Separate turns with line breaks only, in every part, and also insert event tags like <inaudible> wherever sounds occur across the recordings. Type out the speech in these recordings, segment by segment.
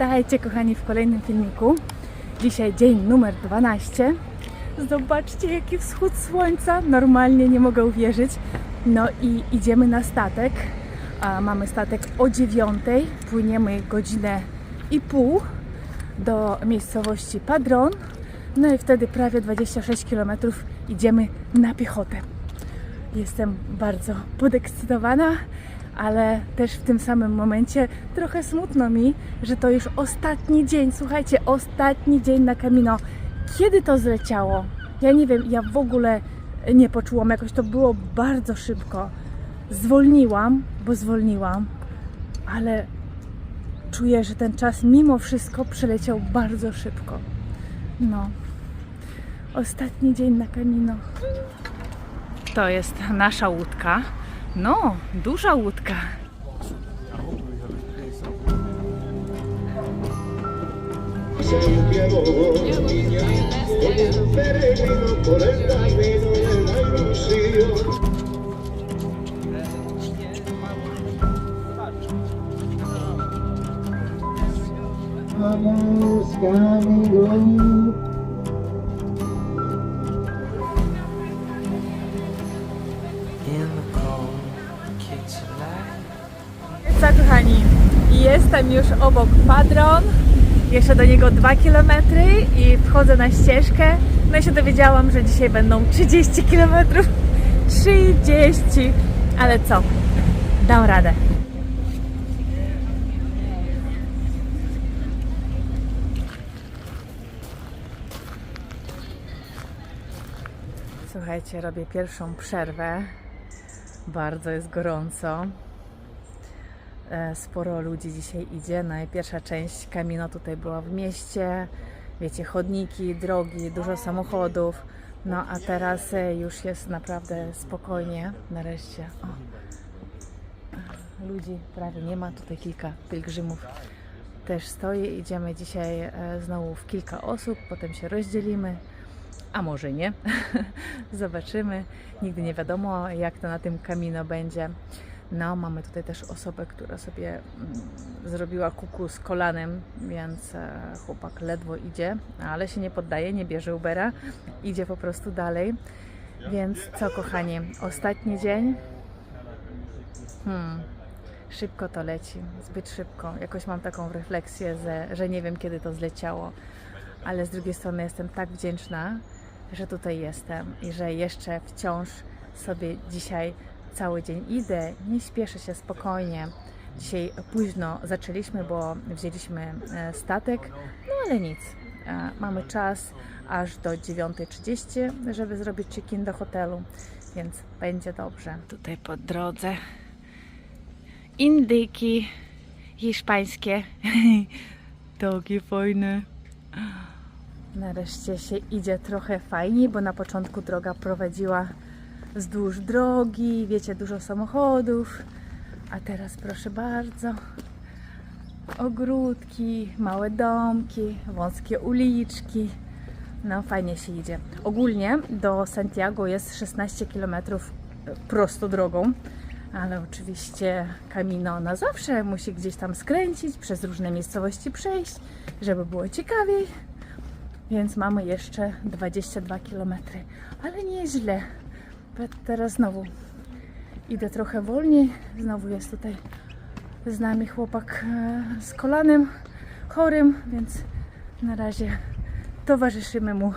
Witajcie kochani w kolejnym filmiku. Dzisiaj dzień numer 12. Zobaczcie jaki wschód słońca. Normalnie nie mogę uwierzyć. No i idziemy na statek. A mamy statek o 9. Płyniemy godzinę i pół do miejscowości Padron. No i wtedy prawie 26 km idziemy na piechotę. Jestem bardzo podekscytowana, ale też w tym samym momencie trochę smutno mi, że to już ostatni dzień. Słuchajcie, ostatni dzień na Camino. Kiedy to zleciało? Ja nie wiem, ja w ogóle nie poczułam, jakoś to było bardzo szybko. Zwolniłam, bo zwolniłam, ale czuję, że ten czas mimo wszystko przeleciał bardzo szybko. No, ostatni dzień na Camino. To jest nasza łódka. No, duża łódka.
Vamos camino.
Jestem już obok Padron. Jeszcze do niego 2 km i wchodzę na ścieżkę. No i się dowiedziałam, że dzisiaj będą 30 km. 30! Ale co? Dam radę. Słuchajcie, robię pierwszą przerwę. Bardzo jest gorąco. E, Sporo ludzi dzisiaj idzie. No i pierwsza część Camino tutaj była w mieście. Wiecie, chodniki, drogi, dużo samochodów. No a teraz e, już jest naprawdę spokojnie. Nareszcie. O. Ludzi prawie nie ma. Tutaj kilka pielgrzymów też stoi. Idziemy dzisiaj e, znowu w kilka osób, potem się rozdzielimy. A może nie? <laughs> Zobaczymy. Nigdy nie wiadomo, jak to na tym Camino będzie. No, mamy tutaj też osobę, która sobie mm, zrobiła kuku z kolanem, więc e, chłopak ledwo idzie, ale się nie poddaje, nie bierze Ubera, idzie po prostu dalej. Więc co, kochani, ostatni dzień. Hmm, szybko to leci, zbyt szybko. Jakoś mam taką refleksję, że, że nie wiem, kiedy to zleciało, ale z drugiej strony jestem tak wdzięczna, że tutaj jestem i że jeszcze wciąż sobie dzisiaj cały dzień idę, nie śpieszę się spokojnie. Dzisiaj późno zaczęliśmy, bo wzięliśmy e, statek, no ale nic. E, Mamy czas aż do 9.30, żeby zrobić check-in do hotelu, więc będzie dobrze. Tutaj po drodze indyki hiszpańskie. <laughs> Takie fajne. Nareszcie się idzie trochę fajniej, bo na początku droga prowadziła wzdłuż drogi, wiecie, dużo samochodów, a teraz proszę bardzo, ogródki, małe domki, wąskie uliczki. No fajnie się idzie. Ogólnie do Santiago jest 16 km prosto drogą, ale oczywiście Camino na zawsze musi gdzieś tam skręcić, przez różne miejscowości przejść, żeby było ciekawiej. Więc mamy jeszcze 22 km, ale nieźle. Teraz znowu idę trochę wolniej. Znowu jest tutaj z nami chłopak e, z kolanem chorym, więc na razie towarzyszymy mu,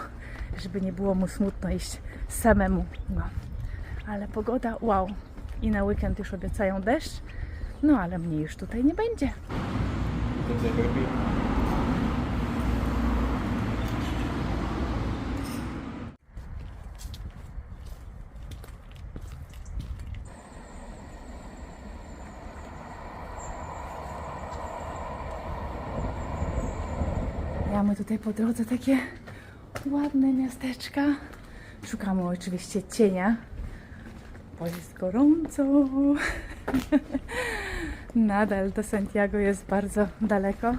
żeby nie było mu smutno iść samemu. No. Ale pogoda, wow. I na weekend już obiecają deszcz. No ale mnie już tutaj nie będzie. Mamy tutaj po drodze takie ładne miasteczka. Szukamy oczywiście cienia, bo jest gorąco. <laughs> Nadal do Santiago jest bardzo daleko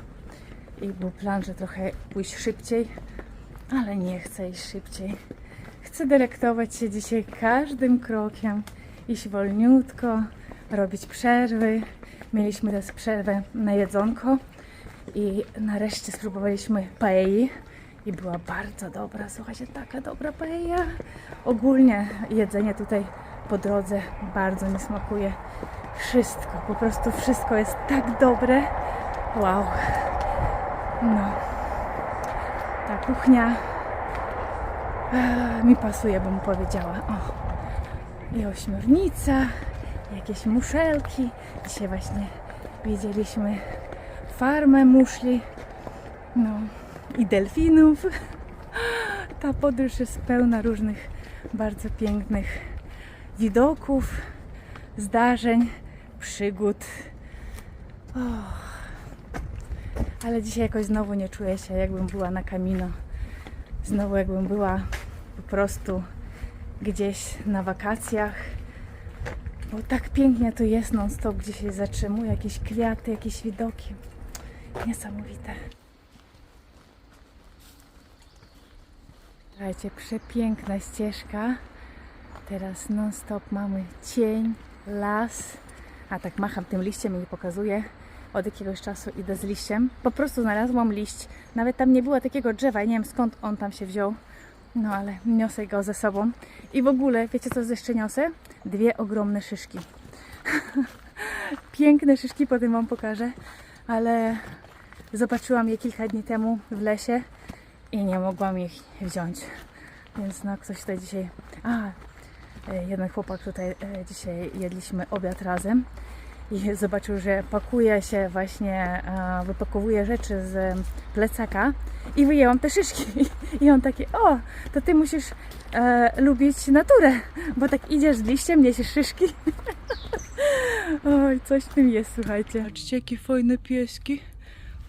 i był plan, że trochę pójść szybciej, ale nie chcę iść szybciej. Chcę delektować się dzisiaj każdym krokiem, iść wolniutko, robić przerwy. Mieliśmy teraz przerwę na jedzonko I nareszcie spróbowaliśmy paei i była bardzo dobra. Słuchajcie, taka dobra paella. Ogólnie jedzenie tutaj po drodze bardzo mi smakuje. Wszystko, po prostu wszystko jest tak dobre. Wow. No. Ta kuchnia e, mi pasuje, bym powiedziała. O. I ośmiornica, jakieś muszelki. Dzisiaj właśnie widzieliśmy farmę muszli. No i delfinów. Ta podróż jest pełna różnych bardzo pięknych widoków, zdarzeń, przygód. O. Ale dzisiaj jakoś znowu nie czuję się, jakbym była na Camino. Znowu jakbym była po prostu gdzieś na wakacjach. Bo tak pięknie tu jest non-stop, gdzie się zatrzymuję, jakieś kwiaty, jakieś widoki. Niesamowite. Słuchajcie, przepiękna ścieżka. Teraz non-stop mamy cień, las. A tak macham tym liściem i pokazuję. Od jakiegoś czasu idę z liściem. Po prostu znalazłam liść. Nawet tam nie było takiego drzewa. Ja nie wiem skąd on tam się wziął. No ale niosę go ze sobą. I w ogóle, wiecie co jeszcze niosę? Dwie ogromne szyszki. <laughs> Piękne szyszki, potem Wam pokażę. Ale zobaczyłam je kilka dni temu w lesie i nie mogłam ich wziąć. Więc no ktoś tutaj dzisiaj... A, e, jeden chłopak tutaj e, dzisiaj jedliśmy obiad razem i <laughs> zobaczył, że pakuje się właśnie, wypakowuje rzeczy z plecaka i wyjęłam te szyszki. <laughs> I on taki, o, to ty musisz e, lubić naturę, bo tak idziesz z liściem, niesiesz szyszki. <laughs> Oj, coś w tym jest, słuchajcie. Patrzcie, jakie fajne pieski.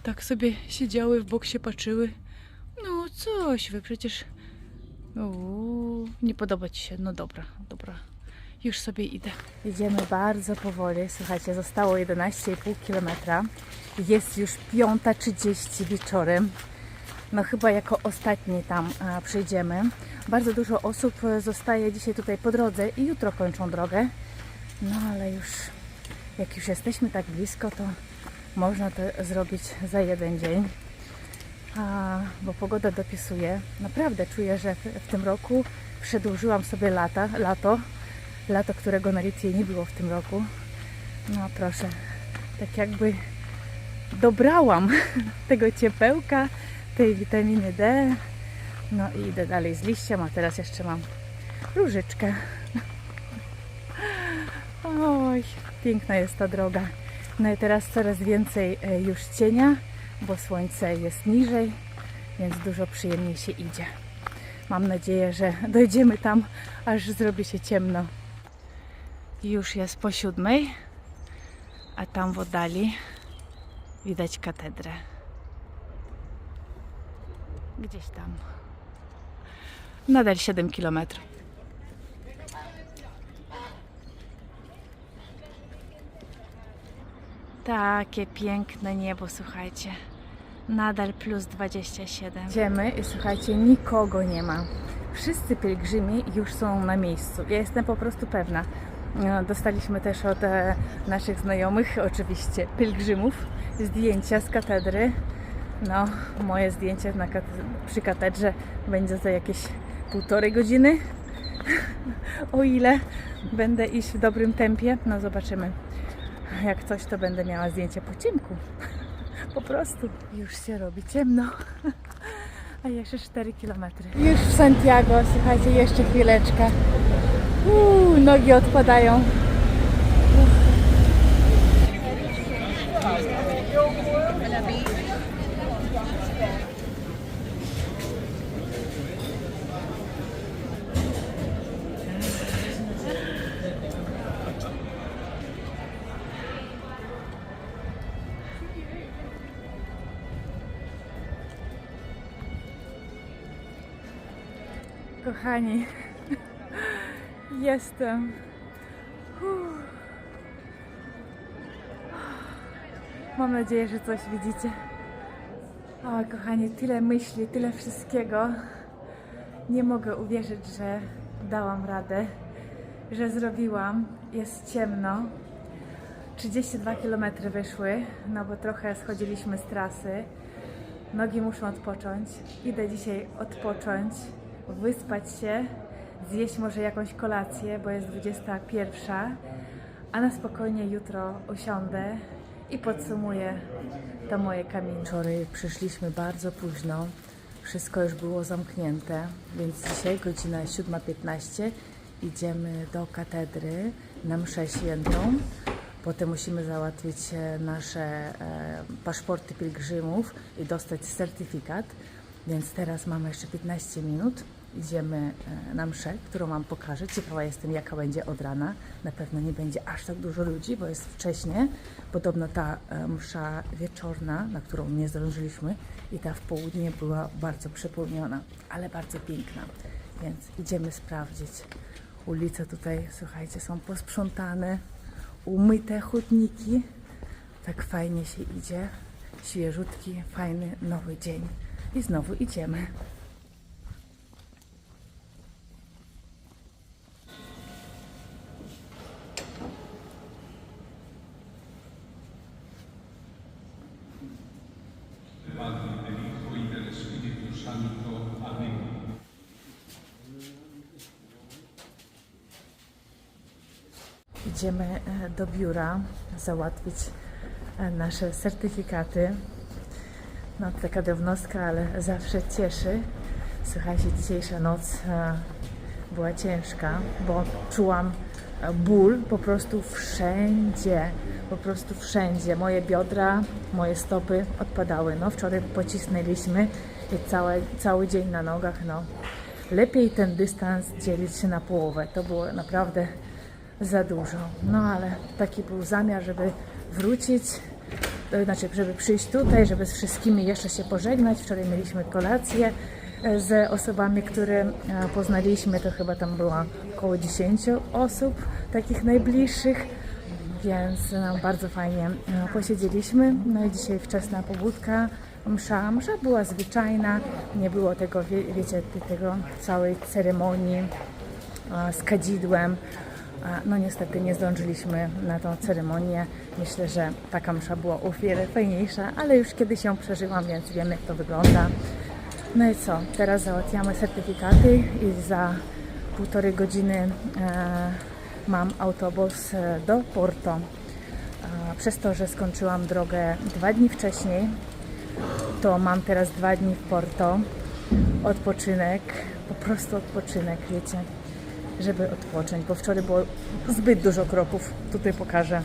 Tak sobie siedziały, w bok się patrzyły. No coś, wy przecież... Uuu, nie podoba Ci się. No dobra, dobra. Już sobie idę. Idziemy bardzo powoli. Słuchajcie, zostało 11,5 km. Jest już 5.30 wieczorem. No chyba jako ostatni tam a, przyjdziemy. Bardzo dużo osób e, zostaje dzisiaj tutaj po drodze i jutro kończą drogę. No ale już jak już jesteśmy tak blisko, to można to zrobić za jeden dzień. A, bo pogoda dopisuje. Naprawdę czuję, że w, tym roku przedłużyłam sobie lata, lato. Lato, którego na Litwie nie było w tym roku. No proszę, tak jakby dobrałam <laughs> tego ciepełka, tej witaminy D. No i idę dalej z liściem, a teraz jeszcze mam różyczkę. <laughs> Oj, piękna jest ta droga. No i teraz coraz więcej e, już cienia, bo słońce jest niżej, więc dużo przyjemniej się idzie. Mam nadzieję, że <laughs> dojdziemy tam, aż zrobi się ciemno. Już jest po siódmej, a tam w oddali widać katedrę. Gdzieś tam. Nadal 7 kilometrów. Takie piękne niebo, słuchajcie. Nadal plus 27. Idziemy i słuchajcie, nikogo nie ma. Wszyscy pielgrzymi już są na miejscu. Ja jestem po prostu pewna. No, Dostaliśmy też od e, naszych znajomych, oczywiście pielgrzymów, zdjęcia z katedry. No, moje zdjęcie na kat- przy katedrze będzie za jakieś półtorej godziny. <laughs> o ile będę iść w dobrym tempie, no zobaczymy. Jak coś, to będę miała zdjęcie po ciemku. <laughs> Po prostu. Już się robi ciemno. <laughs> A jeszcze 4 km. Już w Santiago, słuchajcie, jeszcze chwileczkę. Uuu, nogi odpadają. Kochani, jestem. Mam nadzieję, że coś widzicie. O, kochani, tyle myśli, tyle wszystkiego. Nie mogę uwierzyć, że dałam radę, że zrobiłam. Jest ciemno. 32 km wyszły, no bo trochę schodziliśmy z trasy. Nogi muszą odpocząć. Idę dzisiaj odpocząć, wyspać się, zjeść może jakąś kolację, bo jest 21, a na spokojnie jutro usiądę i podsumuję to moje kamienie. Wczoraj przyszliśmy bardzo późno, wszystko już było zamknięte, więc dzisiaj godzina 7.15 idziemy do katedry na mszę świętą. Potem musimy załatwić e, nasze e, paszporty pielgrzymów i dostać certyfikat. Więc teraz mamy jeszcze 15 minut. Idziemy e, na mszę, którą Wam pokażę. Ciekawa jestem, jaka będzie od rana. Na pewno nie będzie aż tak dużo ludzi, bo jest wcześnie. Podobno ta e, msza wieczorna, na którą nie zdążyliśmy, i ta w południe była bardzo przepełniona, ale bardzo piękna. Więc idziemy sprawdzić. Ulice tutaj, słuchajcie, są posprzątane, umyte chodniki. Tak fajnie się idzie. Świeżutki, fajny, nowy dzień. I znowu idziemy. Idziemy e, do biura załatwić e, nasze certyfikaty. No taka drobnostka, ale zawsze cieszy. Słuchajcie, dzisiejsza noc e, była ciężka, bo czułam ból po prostu wszędzie. Po prostu wszędzie. Moje biodra, moje stopy odpadały. No wczoraj pocisnęliśmy i cały, dzień na nogach. No. Lepiej ten dystans dzielić się na połowę. To było naprawdę za dużo. No ale taki był zamiar, żeby wrócić, to znaczy, żeby przyjść tutaj, żeby z wszystkimi jeszcze się pożegnać. Wczoraj mieliśmy kolację e, z osobami, które e, poznaliśmy. To chyba tam było około 10 osób, takich najbliższych. Więc no, bardzo fajnie e, posiedzieliśmy. No i dzisiaj wczesna pobudka, msza. Msza była zwyczajna, nie było tego, wie, wiecie, tego całej ceremonii z kadzidłem. No niestety nie zdążyliśmy na tą ceremonię. Myślę, że taka msza była o wiele fajniejsza, ale już kiedyś ją przeżyłam, więc wiem jak to wygląda. No i co? Teraz załatwiamy certyfikaty i za półtorej godziny e, mam autobus e, do Porto. E, przez to, że skończyłam drogę dwa dni wcześniej, to mam teraz dwa dni w Porto. Odpoczynek, po prostu odpoczynek, wiecie, żeby odpocząć, bo wczoraj było zbyt dużo kroków. Tutaj pokażę,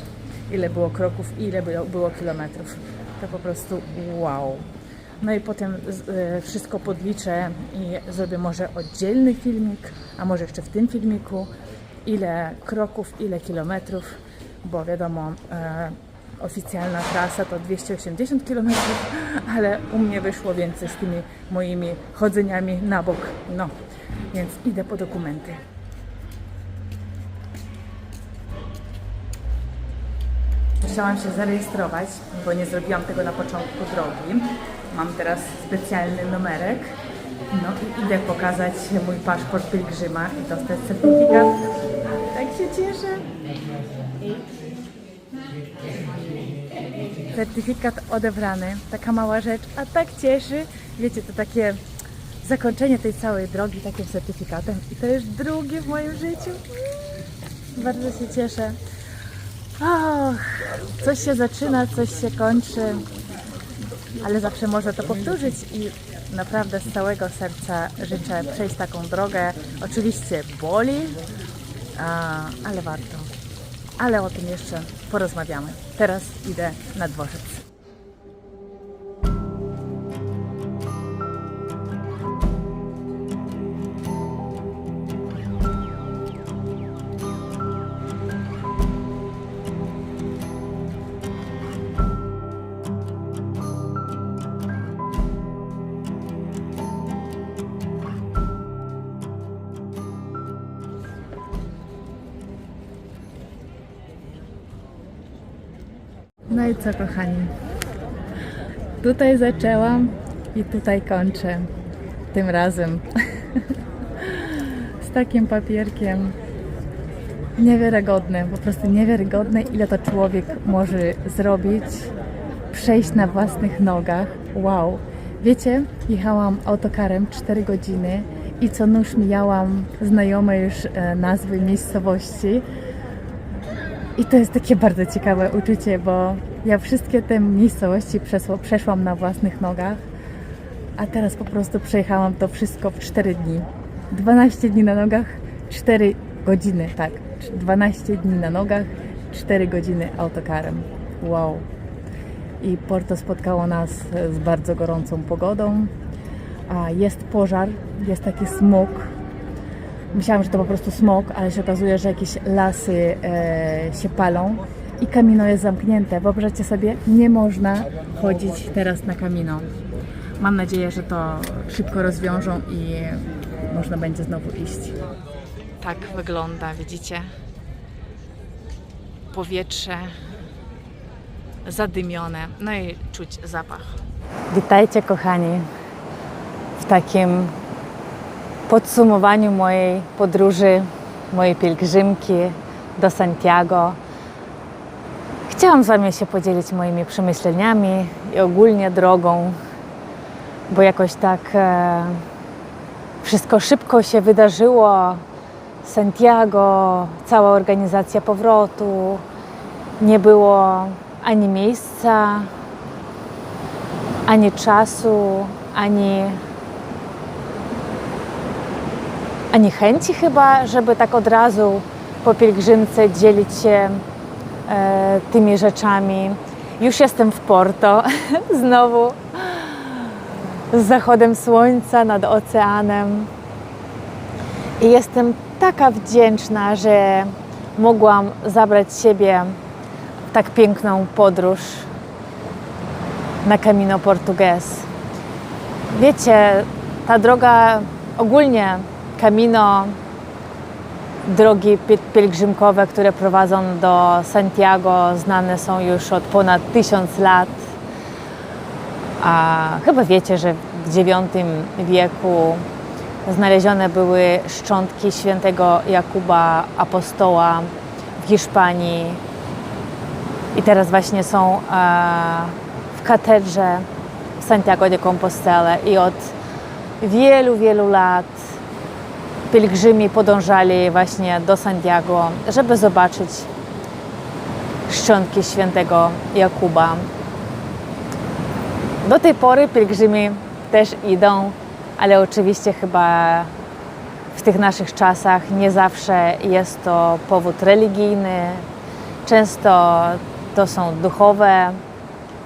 ile było kroków i ile było, kilometrów. To po prostu wow. No i potem e, wszystko podliczę i zrobię może oddzielny filmik, a może jeszcze w tym filmiku, ile kroków, ile kilometrów, bo wiadomo, e, oficjalna trasa to 280 km, ale u mnie wyszło więcej z tymi moimi chodzeniami na bok. No, więc idę po dokumenty. Chciałam się zarejestrować, bo nie zrobiłam tego na początku drogi. Mam teraz specjalny numerek. No i idę pokazać mój paszport pielgrzyma i dostać certyfikat. Tak się cieszę. Certyfikat odebrany. Taka mała rzecz, a tak cieszy. Wiecie, to takie zakończenie tej całej drogi takim certyfikatem. I to już drugie w moim życiu. Bardzo się cieszę. Och, coś się zaczyna, coś się kończy, ale zawsze można to powtórzyć i naprawdę z całego serca życzę przejść taką drogę. Oczywiście boli, ale warto. Ale o tym jeszcze porozmawiamy. Teraz idę na dworzec. No i co, kochani? Tutaj zaczęłam i tutaj kończę. Tym razem. <laughs> Z takim papierkiem
Niewiarygodne, po prostu niewiarygodne, ile to człowiek może zrobić, przejść na własnych nogach. Wow. Wiecie, jechałam autokarem 4 godziny i co nóż mijałam znajome już e, nazwy miejscowości. I to jest takie bardzo ciekawe uczucie, bo ja wszystkie te miejscowości przeszłam na własnych nogach, a teraz po prostu przejechałam to wszystko w 4 dni. 12 dni na nogach, 4 godziny, tak. 12 dni na nogach, 4 godziny autokarem. Wow. I Porto spotkało nas z bardzo gorącą pogodą. A jest pożar, jest taki smog. Myślałam, że to po prostu smog, ale się okazuje, że jakieś lasy e, się palą i kamino jest zamknięte. Wyobraźcie sobie, nie można chodzić teraz na kamino. Mam nadzieję, że to szybko rozwiążą i można będzie znowu iść. Tak wygląda, widzicie? Powietrze zadymione, no i czuć zapach. Witajcie kochani w takim podsumowaniu mojej podróży, mojej pielgrzymki do Santiago. Chciałam z Wami się podzielić moimi przemyśleniami i ogólnie drogą, bo jakoś tak e, wszystko szybko się wydarzyło. Santiago, cała organizacja powrotu, nie było ani miejsca, ani czasu, ani ani chęci chyba, żeby tak od razu po pielgrzymce dzielić się tymi rzeczami. Już jestem w Porto, <laughs> znowu z zachodem słońca nad oceanem. I jestem taka wdzięczna, że mogłam zabrać siebie w tak piękną podróż na Camino Portugues. Wiecie, ta droga ogólnie Camino, drogi pi- pielgrzymkowe, które prowadzą do Santiago, znane są już od ponad tysiąc lat. A chyba wiecie, że w IX wieku znalezione były szczątki świętego Jakuba Apostoła w Hiszpanii. I teraz właśnie są e, w katedrze Santiago de Compostela i od wielu, wielu lat pielgrzymi podążali właśnie do Santiago, żeby zobaczyć szczątki świętego Jakuba. Do tej pory pielgrzymi też idą, ale oczywiście chyba w tych naszych czasach nie zawsze jest to powód religijny. Często to są duchowe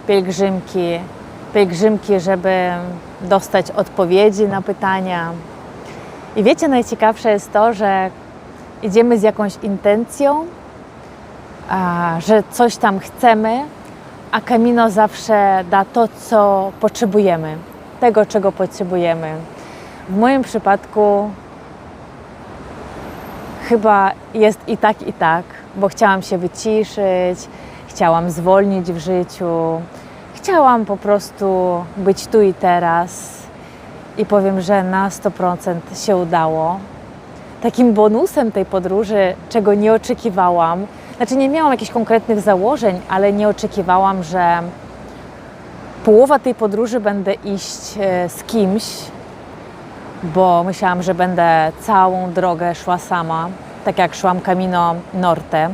pielgrzymki, pielgrzymki, żeby dostać odpowiedzi na pytania. I wiecie, najciekawsze jest to, że idziemy z jakąś intencją, a, że coś tam chcemy, a Camino zawsze da to, co potrzebujemy, tego, czego potrzebujemy. W moim przypadku chyba jest i tak, i tak, bo chciałam się wyciszyć, chciałam zwolnić w życiu, chciałam po prostu być tu i teraz i powiem, że na 100% się udało. Takim bonusem tej podróży, czego nie oczekiwałam, znaczy nie miałam jakichś konkretnych założeń, ale nie oczekiwałam, że połowa tej podróży będę iść e, z kimś, bo myślałam, że będę całą drogę szła sama, tak jak szłam Camino Norte.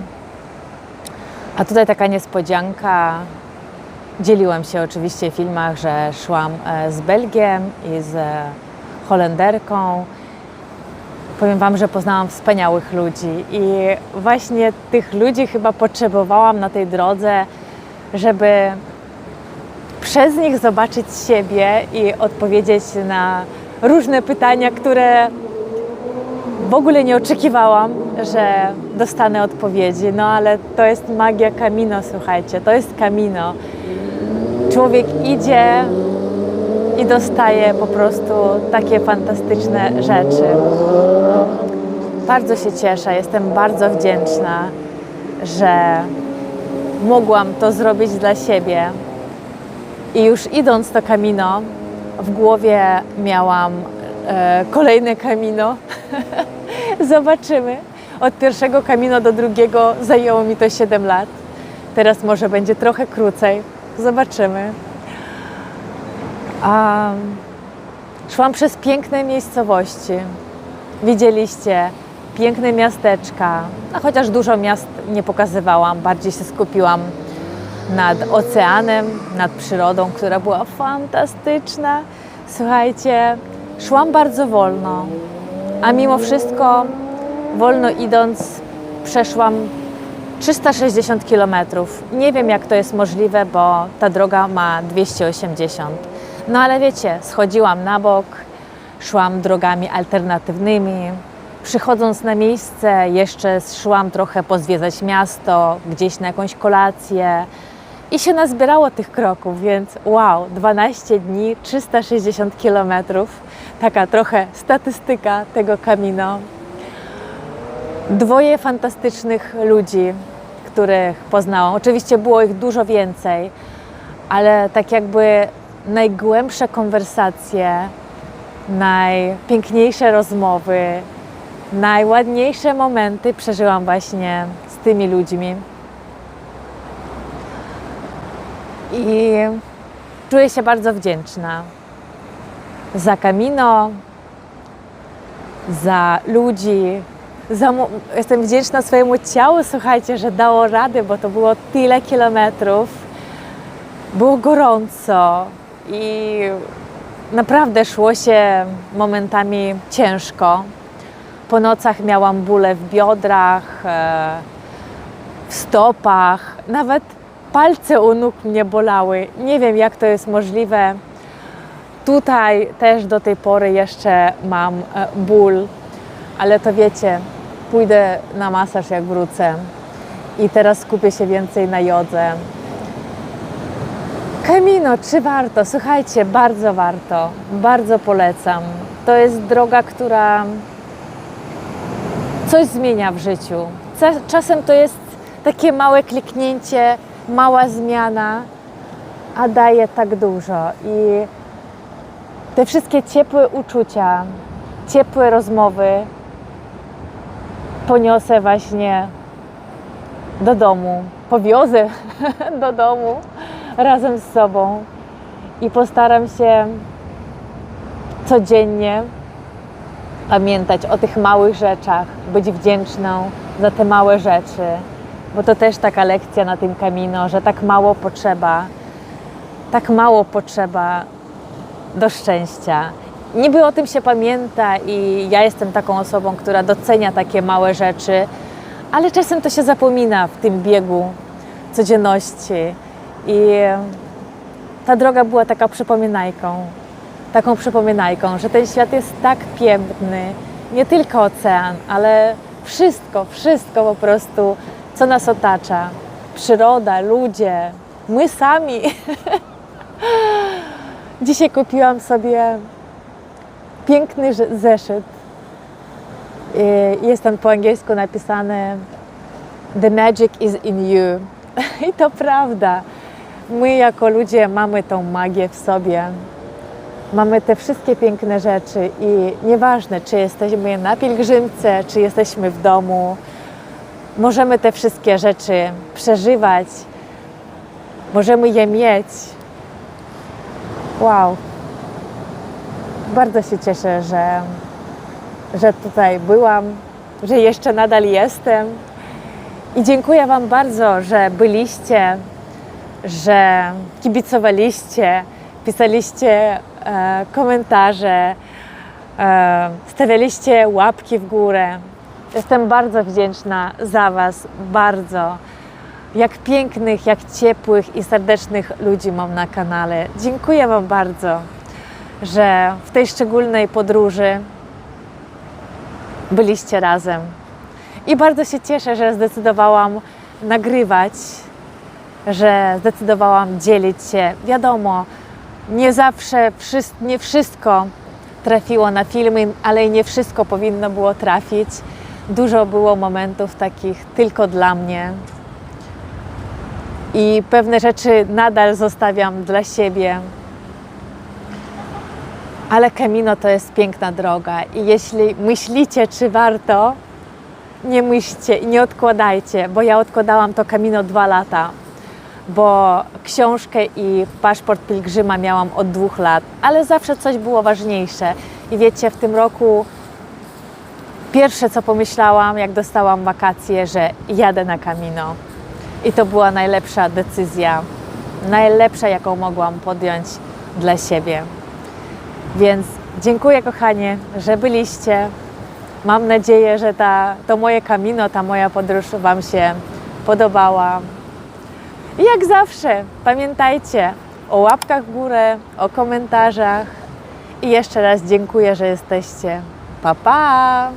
A tutaj taka niespodzianka. Dzieliłam się oczywiście w filmach, że szłam e, z Belgiem i z e, Holenderką. Powiem Wam, że poznałam wspaniałych ludzi i właśnie tych ludzi chyba potrzebowałam na tej drodze, żeby przez nich zobaczyć siebie i odpowiedzieć na różne pytania, które w ogóle nie oczekiwałam, że dostanę odpowiedzi. No ale to jest magia Camino, słuchajcie, to jest Camino. Człowiek idzie i dostaje po prostu takie fantastyczne rzeczy. Bardzo się cieszę, jestem bardzo wdzięczna, że mogłam to zrobić dla siebie. I już idąc to Camino, w głowie miałam e, kolejne Camino. <laughs> Zobaczymy. Od pierwszego kamino do drugiego zajęło mi to 7 lat. Teraz może będzie trochę krócej. Zobaczymy. A, szłam przez piękne miejscowości. Widzieliście piękne miasteczka, a chociaż dużo miast nie pokazywałam, bardziej się skupiłam nad oceanem, nad przyrodą, która była fantastyczna. Słuchajcie, szłam bardzo wolno, a mimo wszystko, wolno idąc, przeszłam 360 km. Nie wiem, jak to jest możliwe, bo ta droga ma 280. No ale wiecie, schodziłam na bok, szłam drogami alternatywnymi. Przychodząc na miejsce, jeszcze szłam trochę pozwiedzać miasto, gdzieś na jakąś kolację. I się nazbierało tych kroków, więc wow, 12 dni, 360 kilometrów. Taka trochę statystyka tego kamino. Dwoje fantastycznych ludzi, których poznałam. Oczywiście było ich dużo więcej, ale tak jakby najgłębsze konwersacje, najpiękniejsze rozmowy, najładniejsze momenty przeżyłam właśnie z tymi ludźmi. I czuję się bardzo wdzięczna za Camino, za ludzi. Jestem wdzięczna swojemu ciału, słuchajcie, że dało radę, bo to było tyle kilometrów. Było gorąco i naprawdę szło się momentami ciężko. Po nocach miałam bóle w biodrach, e, w stopach, nawet palce u nóg mnie bolały. Nie wiem, jak to jest możliwe. Tutaj też do tej pory jeszcze mam e, ból, ale to wiecie, pójdę na masaż jak wrócę i teraz skupię się więcej na jodze. Camino, czy warto? Słuchajcie, bardzo warto, bardzo polecam. To jest droga, która coś zmienia w życiu. Czasem to jest takie małe kliknięcie, mała zmiana, a daje tak dużo. I te wszystkie ciepłe uczucia, ciepłe rozmowy poniosę właśnie do domu, powiozę <laughs> do domu razem z sobą i postaram się codziennie pamiętać o tych małych rzeczach, być wdzięczną za te małe rzeczy, bo to też taka lekcja na tym kamino, że tak mało potrzeba, tak mało potrzeba do szczęścia. Niby o tym się pamięta i ja jestem taką osobą, która docenia takie małe rzeczy, ale czasem to się zapomina w tym biegu codzienności. I ta droga była taka przypominajką, taką przypominajką, że ten świat jest tak piękny, nie tylko ocean, ale wszystko, wszystko po prostu, co nas otacza. Przyroda, ludzie, my sami. <laughs> Dzisiaj kupiłam sobie piękny zeszyt. I Jest tam po angielsku napisane The magic is in you. <laughs> I to prawda. My jako ludzie mamy tą magię w sobie. Mamy te wszystkie piękne rzeczy i nieważne, czy jesteśmy na pielgrzymce, czy jesteśmy w domu, możemy te wszystkie rzeczy przeżywać, możemy je mieć. Wow. Bardzo się cieszę, że, że tutaj byłam, że jeszcze nadal jestem. I dziękuję Wam bardzo, że byliście, że kibicowaliście, pisaliście e, komentarze, e, stawialiście łapki w górę. Jestem bardzo wdzięczna za Was, bardzo. Jak pięknych, jak ciepłych i serdecznych ludzi mam na kanale. Dziękuję Wam bardzo, że w tej szczególnej podróży byliście razem. I bardzo się cieszę, że zdecydowałam nagrywać, że zdecydowałam dzielić się. Wiadomo, nie zawsze, nie wszystko trafiło na filmy, ale i nie wszystko powinno było trafić. Dużo było momentów takich tylko dla mnie. I pewne rzeczy nadal zostawiam dla siebie. Ale Camino to jest piękna droga i jeśli myślicie, czy warto, nie myślcie i nie odkładajcie, bo ja odkładałam to Camino dwa lata, bo książkę i paszport pielgrzyma miałam od dwóch lat, ale zawsze coś było ważniejsze. I wiecie, w tym roku pierwsze co pomyślałam, jak dostałam wakacje, że jadę na Camino. I to była najlepsza decyzja, najlepsza, jaką mogłam podjąć dla siebie. Więc dziękuję, kochanie, że byliście. Mam nadzieję, że ta, to moje kamino, ta moja podróż Wam się podobała. I jak zawsze, pamiętajcie o łapkach w górę, o komentarzach. I jeszcze raz dziękuję, że jesteście. Pa, pa!